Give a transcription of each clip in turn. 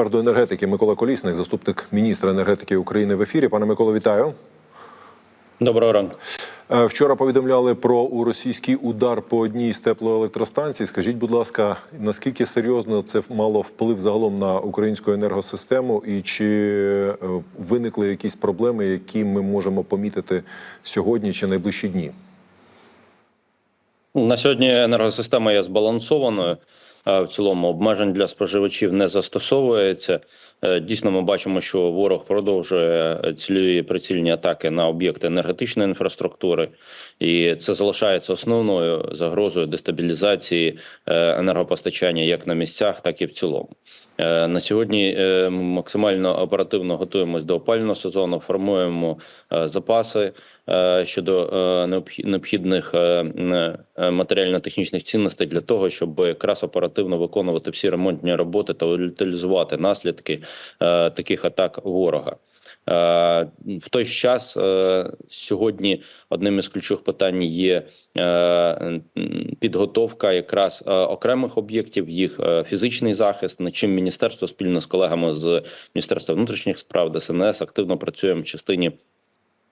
тепер до енергетики. Микола Колісник, заступник міністра енергетики України в ефірі. Пане Миколо, вітаю. Доброго ранку. Е, Вчора повідомляли про російський удар по одній з теплоелектростанцій. Скажіть, будь ласка, наскільки серйозно це мало вплив загалом на українську енергосистему, і чи е, виникли якісь проблеми, які ми можемо помітити сьогодні чи найближчі дні? На сьогодні енергосистема є збалансованою. Е, В цілому обмежень для споживачів не застосовується. Е, Дійсно, ми бачимо, що ворог продовжує цілі прицільні атаки на об'єкти енергетичної інфраструктури, і це залишається основною загрозою дестабілізації е, енергопостачання як на місцях, так і в цілому. Е, На сьогодні е, максимально оперативно готуємось до опального сезону, формуємо е, запаси щодо необхідних матеріально-технічних цінностей для того, щоб якраз оперативно виконувати всі ремонтні роботи та утилізувати наслідки таких атак ворога. Е, В той час е, сьогодні одним із ключових питань є е, підготовка якраз окремих об'єктів, їх фізичний захист, над чим міністерство спільно з колегами з Міністерства внутрішніх справ ДСНС активно працює в частині.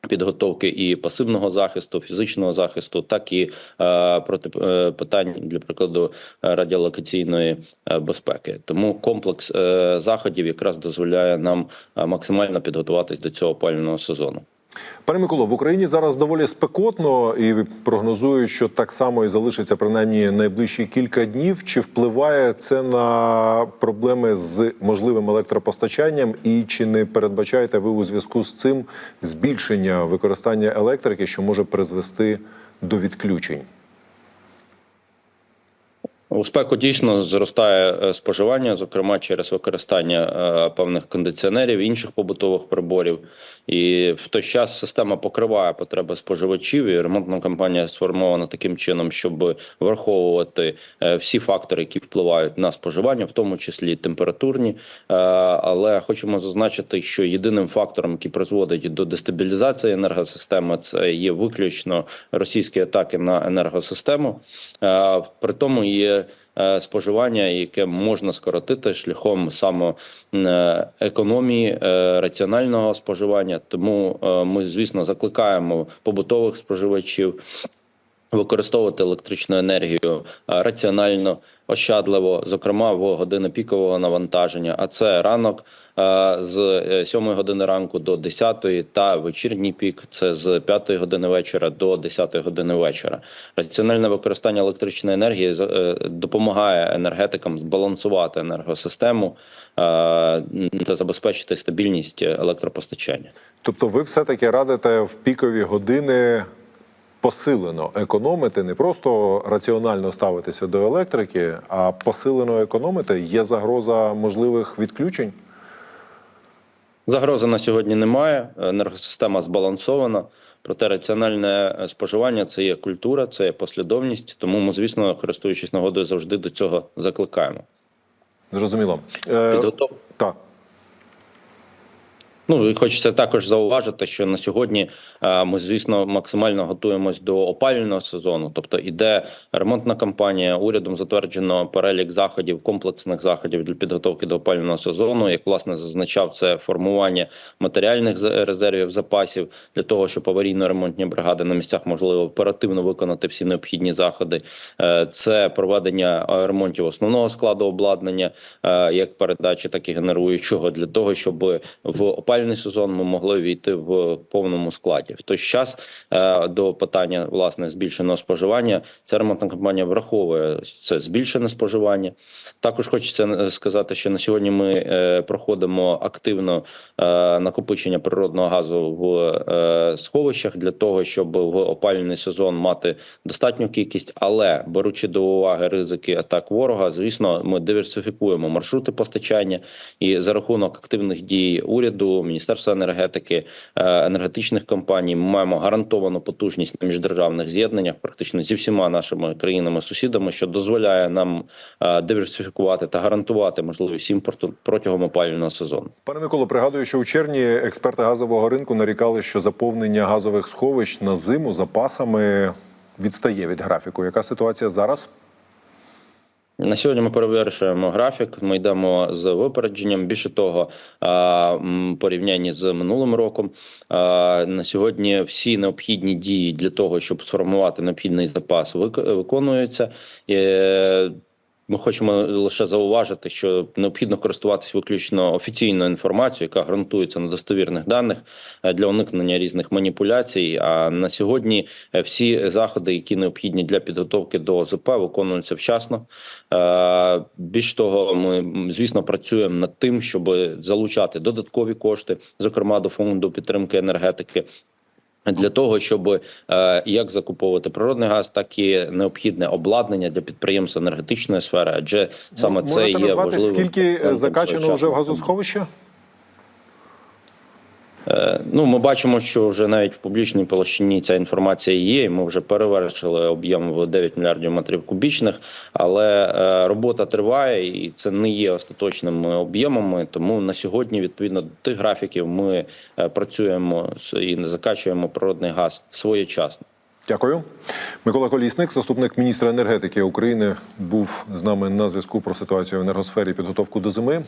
Підготовки і пасивного захисту, фізичного захисту, так і е, проти е, питань для прикладу е, радіолокаційної е, безпеки. Тому комплекс е, заходів якраз дозволяє нам е, максимально підготуватись до цього опалювального сезону. Пане Миколо, в Україні зараз доволі спекотно і прогнозують, що так само і залишиться принаймні найближчі кілька днів. Чи впливає це на проблеми з можливим електропостачанням? І чи не передбачаєте ви у зв'язку з цим збільшення використання електрики, що може призвести до відключень? У спеку дійсно зростає е, споживання, зокрема через використання е, певних кондиціонерів, інших побутових приборів. І в той час система покриває потреби споживачів. І ремонтна кампанія сформована таким чином, щоб враховувати е, всі фактори, які впливають на споживання, в тому числі температурні. Але хочемо зазначити, що єдиним фактором, який призводить до дестабілізації енергосистеми, це є виключно російські атаки на енергосистему. При тому є споживання, яке можна скоротити шляхом саме е, економії, е, раціонального споживання. Тому е, ми, звісно, закликаємо побутових споживачів використовувати електричну енергію е, раціонально, ощадливо, зокрема в години пікового навантаження. А це ранок е, з 7 години ранку до 10 та вечірній пік це з 5 години вечора до 10 години вечора. Раціональне використання електричної енергії е, допомагає енергетикам збалансувати енергосистему е, та забезпечити стабільність електропостачання. Тобто, ви все-таки радите в пікові години посилено економити, не просто раціонально ставитися до електрики, а посилено економити. Є загроза можливих відключень. Загрози на сьогодні немає. Енергосистема збалансована. Проте раціональне споживання це є культура, це є послідовність. Тому ми, звісно, користуючись нагодою, завжди до цього закликаємо. Зрозуміло. Е, Підготов... так. Ну і хочеться також зауважити, що на сьогодні е, ми, звісно, максимально готуємось до опалювального сезону. Тобто іде ремонтна кампанія. Урядом затверджено перелік заходів, комплексних заходів для підготовки до опалювального сезону. Як власне зазначав, це формування матеріальних резервів запасів для того, щоб аварійно-ремонтні бригади на місцях можливо оперативно виконати всі необхідні заходи. Е, Це проведення е, ремонтів основного складу обладнання, як передачі, так і генеруючого, для того, щоб в опалювальний сезон ми могли війти в повному складі. В той час е, до питання власне збільшеного споживання ця ремонтна компанія враховує це збільшене споживання. Також хочеться е, сказати, що на сьогодні ми е, проходимо активно накопичення природного газу в сховищах для того, щоб в опалювальний сезон мати достатню кількість, але беручи до уваги ризики атак ворога, звісно, ми диверсифікуємо маршрути постачання і за рахунок активних дій уряду, міністерства енергетики, е, енергетичних компаній, ми маємо гарантовану потужність на міждержавних з'єднаннях, практично зі всіма нашими країнами-сусідами, що дозволяє нам е, диверсифікувати та гарантувати можливість імпорту протягом опалювального сезону. Пане Миколо, пригадую, що у червні експерти газового ринку нарікали, що заповнення газових сховищ на зиму запасами відстає від графіку. Яка ситуація зараз? На сьогодні ми перевершуємо графік. Ми йдемо з випередженням. Більше того, порівнянні з минулим роком. На сьогодні всі необхідні дії для того, щоб сформувати необхідний запас, виконуються. Ми хочемо лише зауважити, що необхідно користуватися виключно офіційною інформацією, яка ґрунтується на достовірних даних е, для уникнення різних маніпуляцій. А на сьогодні е, всі заходи, які необхідні для підготовки до ОЗП, виконуються вчасно. Е, Більш того, ми звісно працюємо над тим, щоб залучати додаткові кошти, зокрема до фонду підтримки енергетики. Для того щоб е, як закуповувати природний газ, так і необхідне обладнання для підприємств енергетичної сфери, адже саме це є назвати, важливим скільки е, закачано вже в газосховище? Е, Ну, ми бачимо, що вже навіть в публічній площині ця інформація є. Ми вже перевершили об'єм в 9 мільярдів метрів кубічних, але е, робота триває, і це не є остаточними об'ємами. Тому на сьогодні, відповідно до тих графіків, ми е, працюємо і закачуємо природний газ своєчасно. Дякую. Микола Колісник, заступник міністра енергетики України, був з нами на зв'язку про ситуацію в енергосфері і підготовку до зими.